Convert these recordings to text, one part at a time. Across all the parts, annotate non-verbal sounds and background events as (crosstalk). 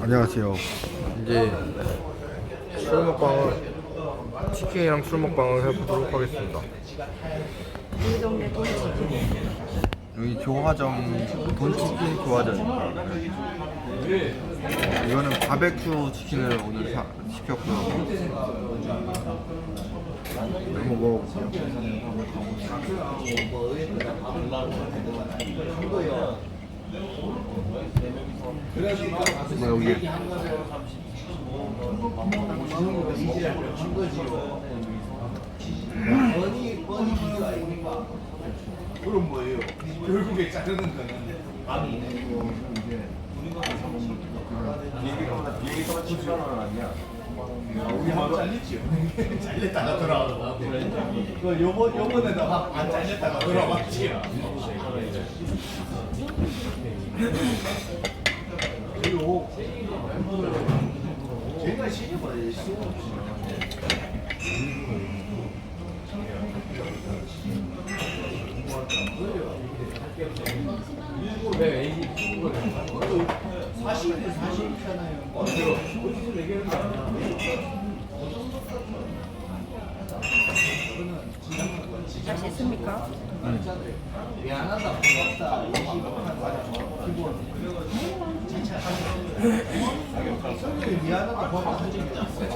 안녕하세요. 이제 술 먹방을 치킨이랑 술 먹방을 해보도록 하겠습니다. 우리 동네 돈 치킨. 여기 교화점 돈치킨 교화점입니다. 이거는 바베큐 치킨을 오늘 사, 시켰고요. 한번 먹어볼게요. 뭐 여기 그럼 뭐예요? 결국에 자르는 거는 비행기가 7천 원 아니야? 우리 한번 잘렸지요. (laughs) 잘렸다가 돌아와. 그 요번 요번에도 한반 잘렸다가 돌아왔지요. 그리고 제가 신경을 쓰고 사실은 맛있습니까? 미안하다, 고맙다, 기본. 미안하다, 고맙다 한 적이 없어요.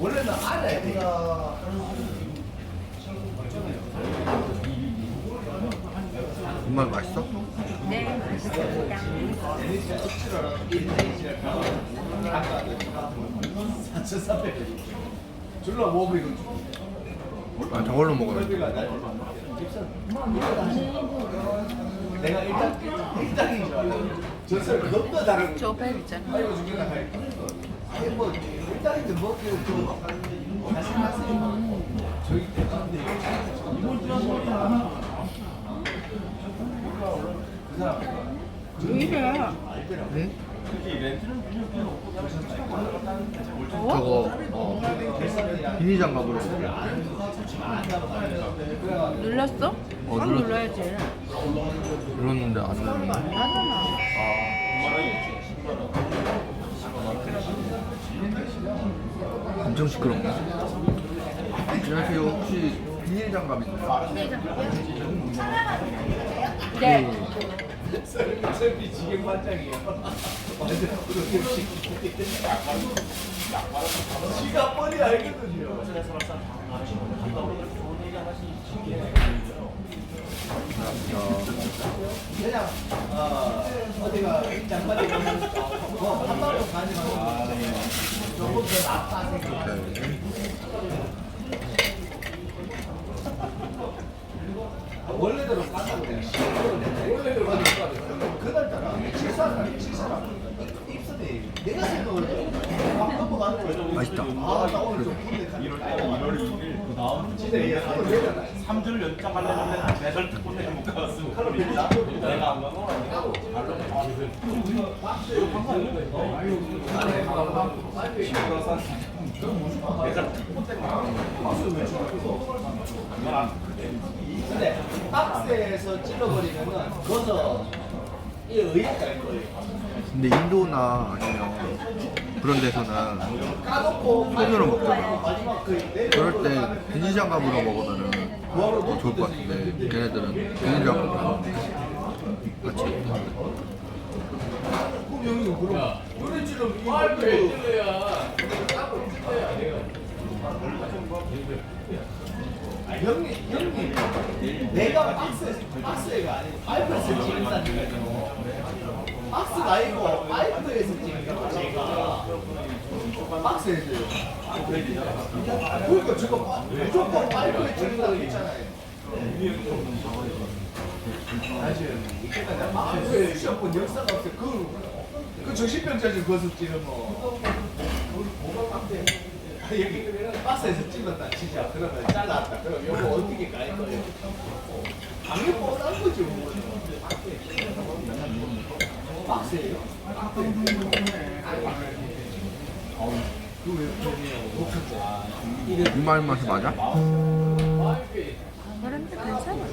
원래는 알아야 돼. 정말 맛있어? 네, 맛있습니다. 줄라 먹어 이거. 아 저걸로 먹어요. 내가 일단 일단인 줄 알아. 너무나 다른 저배 있잖아. 아니 뭐 일단인데 뭐 그, 그 말씀하세요. 저기 대단한데 이걸 좀그 사람 왜 이래? 응? 저거 어, 비닐 장갑으로 눌렀어? 어, 확 눌렀- 눌러야지. 눌렀는데 안 눌렀네. 나잖아. 엄청 시끄럽네. 안녕하세요. 혹시 비닐 장갑 있나요? 네. 반장이에요. 완전 그렇게 지가 뻔히 알거든요. 그냥 어, 어디가 더 낫다 생각. 네. 원래대로 원래대로 그날따라 내가 생각을 넘어가는 거예요. 맛있다. 아나 오늘 좀 가는 1월 1월 6일 그 다음 진짜 이게 하루 되잖아. 3주를 연장 하려면 배설 특권에 못 가봤으면 칼로리입니다. 내가 안 가고 근데 박스에서 찔러버리면은 거기서 이 의욕 갈 거예요. 근데 인도나 아니면 그런 데서는 손으로 먹잖아. 그 그럴 때 비닐 장갑으로 먹으면은 더 좋을 것 같은데 걔네들은 비닐 장갑으로? 그럼 형님 형님, 내가 박스, 박스가 아니고 파이프에서 찍는다니까요. 박스가 아니고 파이프에서 찍는 제가 박스에서요. 그러니까 저거 무조건 파이프에 찍는다고 했잖아요. 파이프에 시험 본 역사가 없어요. 그, 그 정신병자지 그것을 찌르면. 여기 박스에서 찍었다 진짜 그러면 잘랐다 그럼 이거 어떻게 깔 거예요? 당연히 뻔한 거지 뭐. 박스예요? 이말 맛이 맞아? 그런데 괜찮아.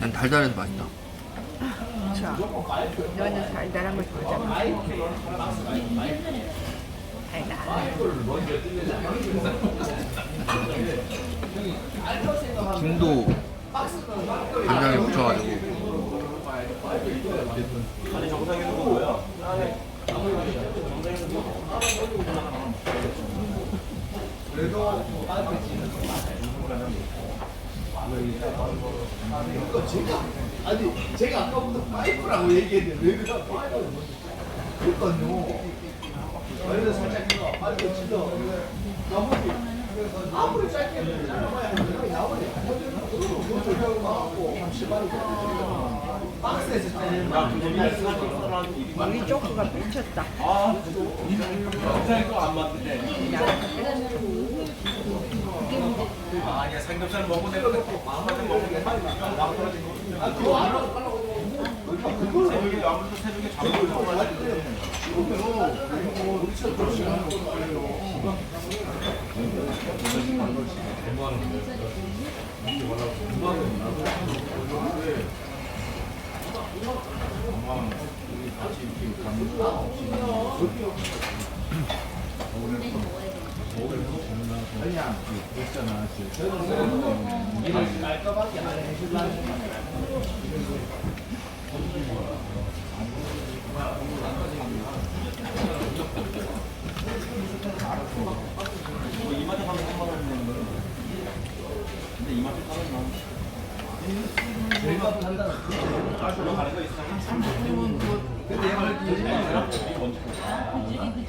난 달달해서 맛있다. 그쵸. 너는 달달한 걸 좋아하잖아. 달달. 김도 간장에 묻혀가지고 아니 정상에 있는 거 뭐야? 이거 제가 아니 제가 아까부터 파이프라고 얘기했는데 왜 그냥 파이프를 그러니까요 원래 살짝 이거 파이프 치러 나머지 아무리 짧게 해도 나머지 나머지 하고 우리 쪼크가 미쳤다. 아, 정상에 거안 맞는데. 아, 아니야 삼겹살 먹고 내가 마음만 먹는데 아 그거 알아 새벽에 아무래도 새벽에 잠을 못 자가지고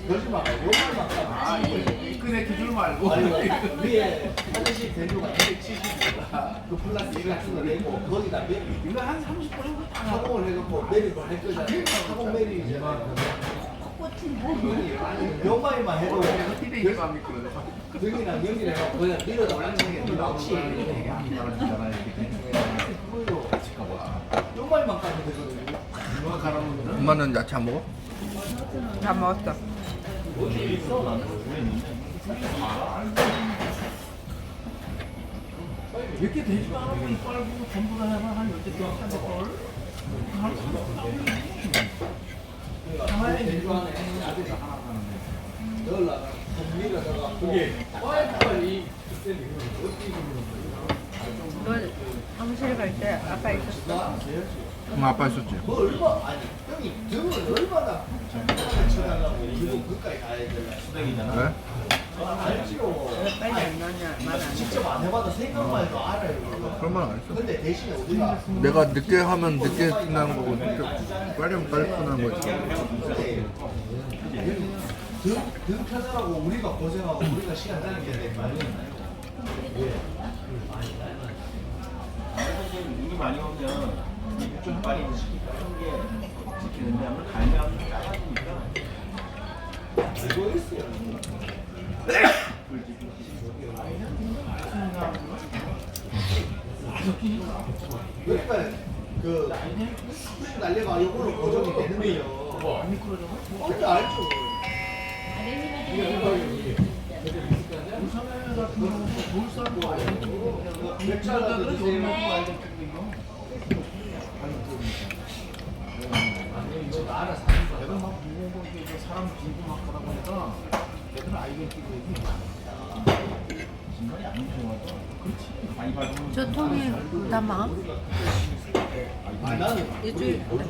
그러지 마. 요걸만 아, 끈에 기줄 말고. (laughs) 위에 화장실 대류가 270이니까 그 같은 거 내고 거기다 메리. 이거 한 30분 사공을 해갖고 메리로 할 거잖아. 사공 메리잖아. 아니, 몇 마리만 해도 연기를 해갖고 그냥 밀어다 올리는 게 역시 몇 마리만 까면 되거든요. 엄마는 야채 안 먹어? 다 먹었어. 이렇게 되지도 않아. 빨고 전부 다 해봐. 한 열대 더 한다 걸. 하나에 내주 안에 아들이 하나 사는데. 넣으려면 밀어다가 그게 빨리 넌 사무실 갈 때 아빠 있었어? 응 아빠 있었지. 뭐 얼마 아니 형이 등을 얼마나 쳐달라고 그리고 그까지 가야 되나 수백이잖아. 왜? 알지요. 왜 빨리 안 나냐. 직접 안 해봐도 생각만 해도 알아요. 그런 말안 했어. 근데 대신에 우리가 내가 늦게 하면 늦게 끝나는 거고 늦게 빨리 하면 빨리 끝나는 거지. 등, 등 펴느라고 우리가 고생하고 우리가 시간 될거 아니에요. 눈이 많이 오면 좀 빨리 지키는데 아무래도 갈면 까니까 알고 있어요. 그러니까 그 스프링 날려가 이걸로 고정이 되는데요. 안 미끄러져? 언제 알죠? 드세요. 이거 알아서 하는 거야. 내가 막 무거운 거 이게 사람 막 보니까. 아, 나는 일주일 오죽할 때도 흔한데 이제 그런 경우도 안 좋아. 우리 지난주 가서 누가 먹을 그렇게 그렇게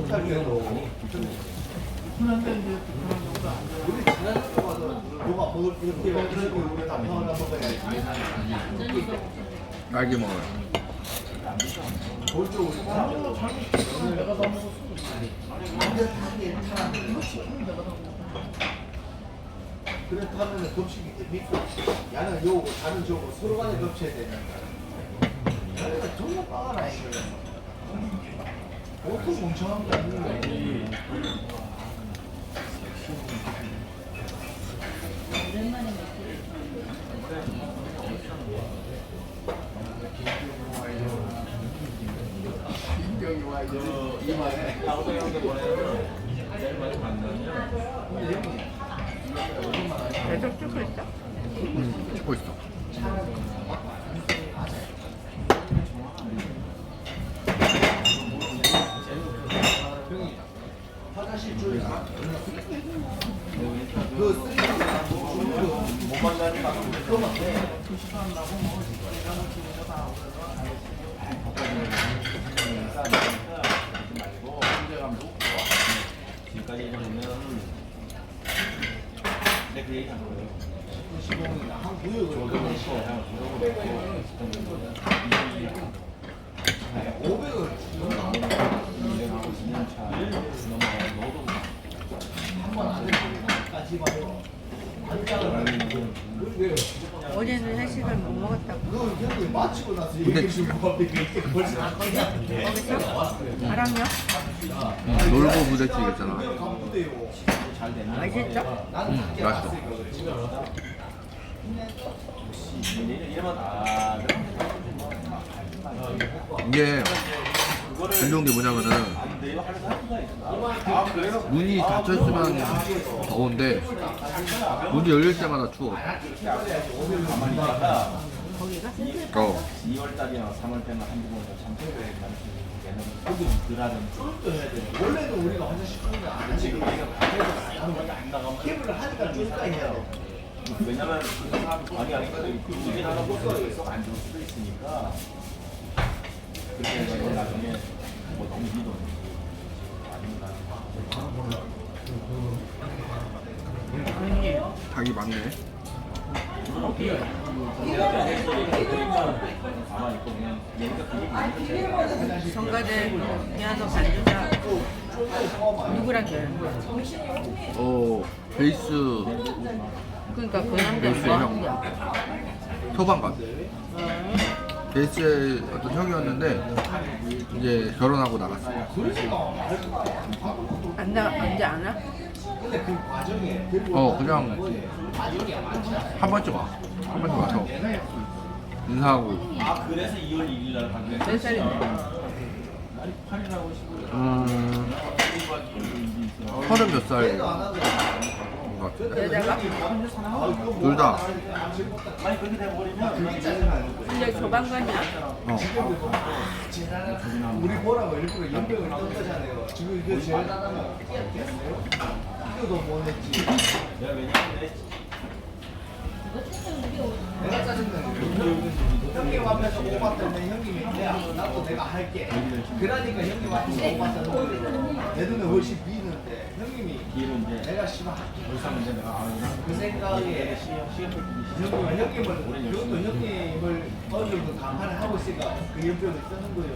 다 평을 먹어야지. 딸기 먹어요. 그래서 하면 겹치기 믿고 야는 요고 자는 저고 서로 간에 겹쳐야 되니까. 그러니까 정말 빠가나 이거 보통 멍청한 게 아니에요? 어, 오랜만에 그 이마에 나오고 형도 보내요 내일 많이 만나면 계속 찍고 있어? 음, 찍고 있어. 그 쓰리가 못 만나는 막 그거 같아. 말고 문제감도 없고 지금까지 보면 내가 그 얘기 한 거예요. 시공이 한 구역을 저도 그렇고 그냥 저도 그렇고 500을 인생하고 2년 차 넘어가 너도 한번안 했으니까지 말고 어제는 회식을 못 먹었다고. 너 형이 마치고 나서 근데 거기서? 바람이요? 응, 놀고 부대찌개 있잖아. 맛있죠? 밖에 맛있어. 아 이게 안 좋은 게 뭐냐면은 문이 닫혀 있으면 더운데 문이 열릴 때마다 추워. 거기가? 어. 2월 달이나 3월 때는 한두 번 참석을 얘는 조금 돼. 원래는 우리가 화장실 쫄는 안. 지금 얘가 밖에서 나가는 안 나가면 케이블을 하니까 해야 돼. 왜냐면 그 사람 방이 아니까 그일 하나 못써 있어 안 좋을 수도 있으니까 그렇게 해서 나중에 뭐 너무 믿어 아니면 나는 닭이 많네. 성가대 피아노 반주자 누구랑 결혼? 어, 베이스 그러니까 그 남자 베이스 뭐 형. 거야? 소방관. 베이스의 어떤 형이었는데 이제 결혼하고 나갔어. 안 나, 언제 안 와? 근데 그 과정에 어, 그냥 한 번쯤 와. 한 번쯤 와서 인사하고. 아 그래서 2월 1일 날 8일하고 10일 음, 서른 몇 살. 안 하더라. 것 같은데. 여자가? 둘 다. 아니 그렇게 돼버리면 근데 조방관이야? 어. 우리 보라고 일부러 연병을 떤 거잖아요. 지금 이거 제일 이거도 못 냈지. 내가 왜냐면 내가 짜증나는 게 형님 앞에서 오바 때문에 형님이 야 나도 내가 할게. 그러니까 형님 앞에서 오바 때문에 내 눈에 훨씬 비는데 형님이 뒤에는 이제 내가 씨발 벌써 이제 내가 아그 생각에 시험 형님을 그것도 형님을 어느 정도 간판을 하고 있으니까 그 연병을 쓰는 거예요.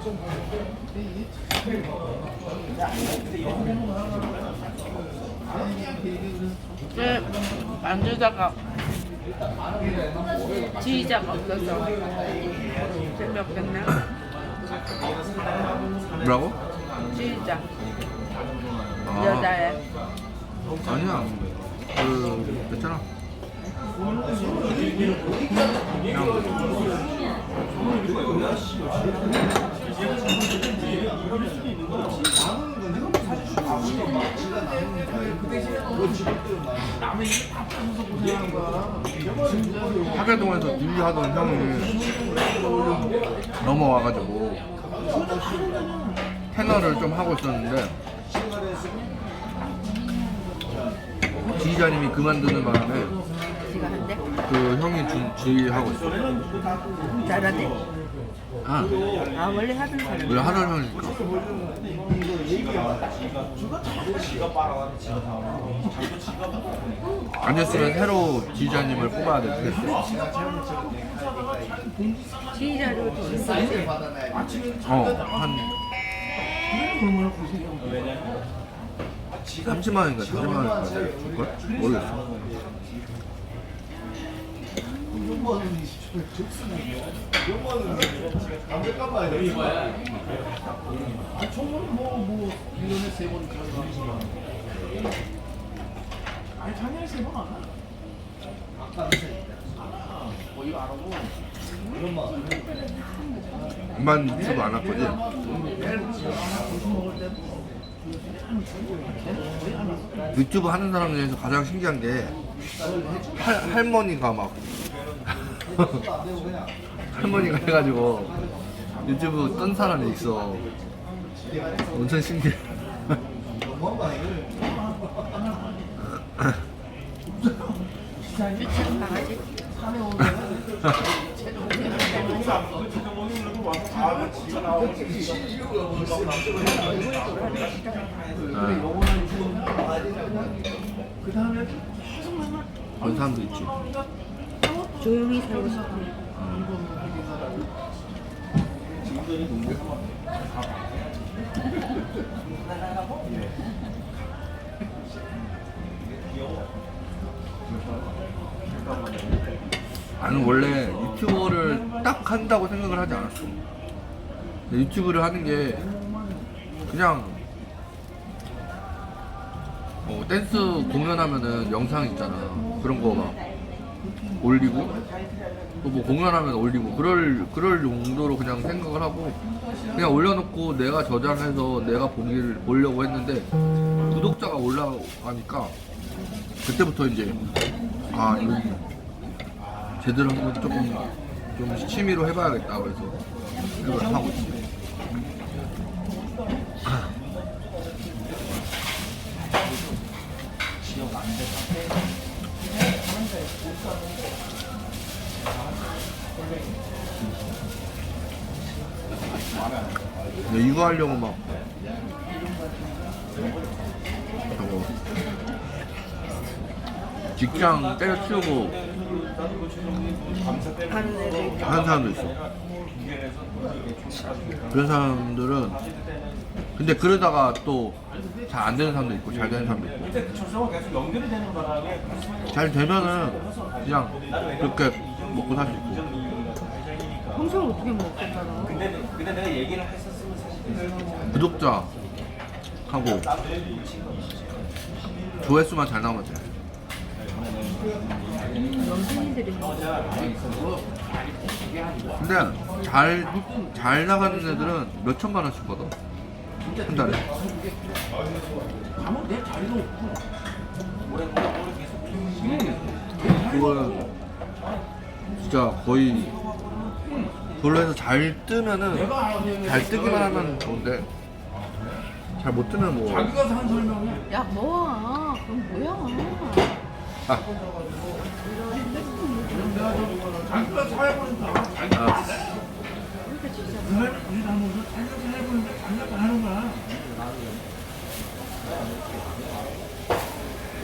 이게 뭐지? 하나도 안 하는 거야. 그래서 그 그래서 그래서 열심히 진짜 열심히 봉사하고 있으니까 좀 그래야 돼. 그리고 그 300. 가격도 가지도 그 반주자가 지휘자가 없어서 재미없겠네 뭐라고? 지휘자 아, 여자애 아니야. 그, 됐잖아. 하계동에서 딜리하던 형이 넘어와가지고 테너를 좀 하고 있었는데 지휘자님이 그만두는 바람에 지가 한대? 그 형이 주, 지휘하고 있어. 잘하대? 아, 아 원래 하던 사람 우리 하던 형이니까. 지가 빨아가지고 지가 다 하고 자기도 지가 먹고 안 됐으면 새로 지휘자님을 뽑아야 될 텐데. 지휘자로 어, 한 얼마나 고생이야. 왜냐면 30만 원인가 40만 원인가 줄걸? 모르겠어. 이런 거는 담배값 봐야 돼. 아 총무는 뭐뭐 1년에 세번 가져가는 아니 작년에 세번 안. 거의 안. 엄마는 유튜브 안 왔거든. 유튜브 하는 사람 중에서 가장 신기한 게 할, 할머니가 막. 할머니가 해가지고 유튜브 뜬 사람이 있어. 엄청 신기해. 맨날 그런 사람도 있지. 조용히 살고 싶어. 나는 원래 유튜버를 딱 한다고 생각을 하지 않았어. 유튜브를 하는 게 그냥 뭐 댄스 공연하면은 영상 있잖아. 그런 거 막 올리고 또 뭐 공연하면 올리고 그럴 그럴 용도로 그냥 생각을 하고 그냥 올려놓고 내가 저장해서 내가 보기를 보려고 했는데 구독자가 올라가니까 그때부터 이제 아 이거 제대로 한번 조금 좀 취미로 해봐야겠다 그래서 이걸 하고 있지. 근데 이거 하려고 막 저거 직장 때려치우고 하는 사람도 있어. 그런 사람들은 근데 그러다가 또 잘 안 되는 사람도 있고 잘 되는 사람도 있고 잘 되면은 그냥 그렇게 먹고 살 수 있고 평소에 어떻게 먹겠다나. 근데 근데 내가 얘기를 했었으면 사실 구독자 하고 조회수만 잘 나오면 돼. 연예인들이 근데 잘, 잘 나가는 애들은 몇 천만 원씩 벌어. 한 달에. 가면 내 자리도 없고 그거는 진짜 거의 그걸로 해서 잘 뜨면은 잘 뜨기만 하면 좋은데. 잘 못 뜨면 뭐. 자기가 산 설명에 야 뭐야? 그럼 뭐야? 아,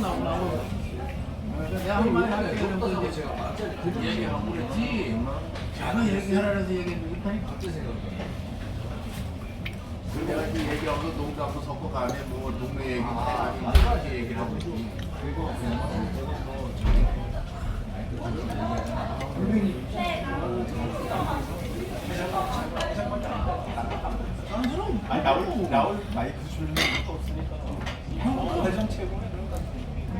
나고 내가 한마디 할게 그러면 이제 얘기하고 그랬지 자가 얘기하라 해서 얘기했는데 못하니까 내가 지금 얘기하고 농담도 섞어 가네 뭐 동네 얘기 해가지고 이렇게 얘기를 하고 있지 아니 나올 나올 마이크 줄는 것도 없으니까. 회장 최고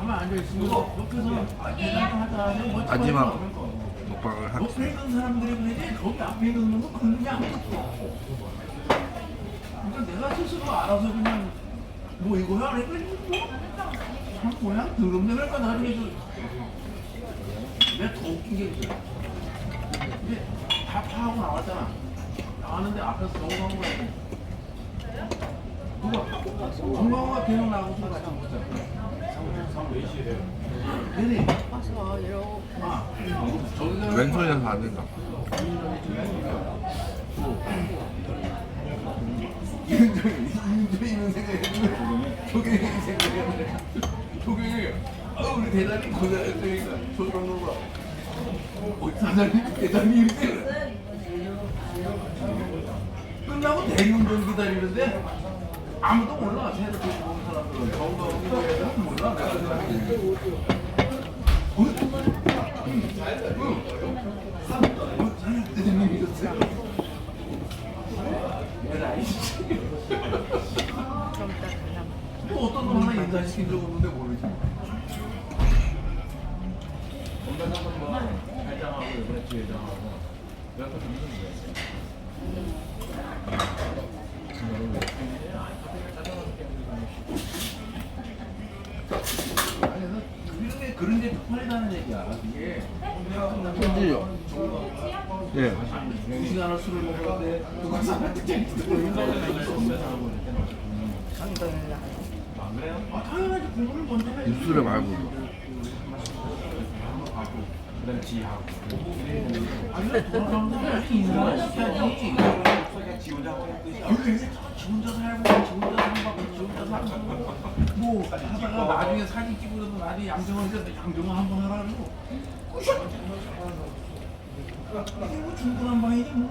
가만 앉아 있으면 옆에서 아 대단하다 하면 뭐 마지막. 먹방을 옆에 하겠습니다. 있는 사람들이 그러지 거기 앞에 있는 거 걷는 게 아무것도 그러니까 내가 스스로 알아서 그냥 뭐 이거야 그러니까 참 뭐야 더럽네 그러니까 나중에 내가 더 웃긴 게 있어 이제 다 파하고 나왔잖아 나왔는데 앞에서 정우한 거야 누가? 정우가 계속 나하고 술 같이 먹자 왼손이라서 안 된다. 아 대단히 고생했으니까 조경호가. 어 사장님 대단히 이렇게 끝나고 대리운전 기다리는데 아무도 몰라 어? 응. 응. 어, 사장님 대장님 이랬어요 에라이씨 좀 없는데 모르지. 그래서 이렇게 편하다는 얘기야. 이게 편지요. 예. 두 시간을 술을 먹었는데 누가 사람한테 강동이나. 아 당연하지 공부를 먼저 해. 입술에 말고. 그다음 지하고 아니 돌아가면 인사를 시켜야지. 지 혼자 하다가 나중에 사진 찍으려도 나중에 양정원한테 양정원 한번 하라 그러고 이게 뭐 중고난 방이지 뭐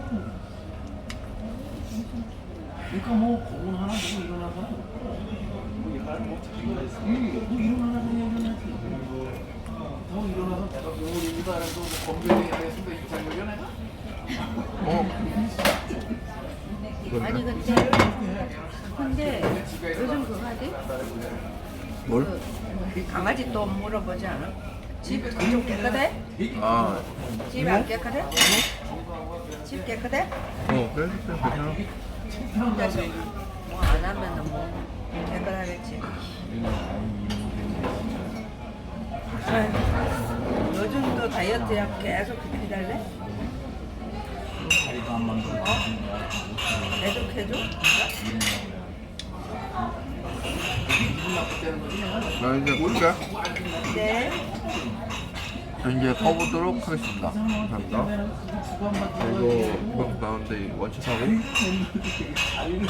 그러니까 뭐 거운 하나 보고 일어나서 뭐 일하는 뭐 있어 응, 뭐 일어나서 일어나지 내가 병원입니다 그래서 뭐 검별이 하겠습니다 이창렬이야 내가 어? 아니? 근데 근데 요즘 그거 하지? 뭘? 그 강아지 또 물어보지 않아? 집좀 깨끗해? 아, 집 안 깨끗해? 집 깨끗해? 어, 그래, 괜찮아. 혼자서 뭐안 하면은 뭐 깨끗하겠지. 아이고, 요즘도 다이어트야 계속 기다래? 자 리도 안 만들고 계속 해줘? 기분 나쁠 때는 거지 내가 나 이제 볼게. 네. 저 이제 가보도록 하겠습니다. 감사합니다. 그리고 이번 원칙하고 자리를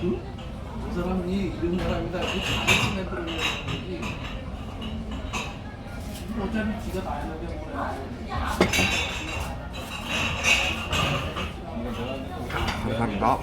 그 사람이 이런 사람이다 그 거지 어차피 지가 다 했는데 뭐야 감사합니다.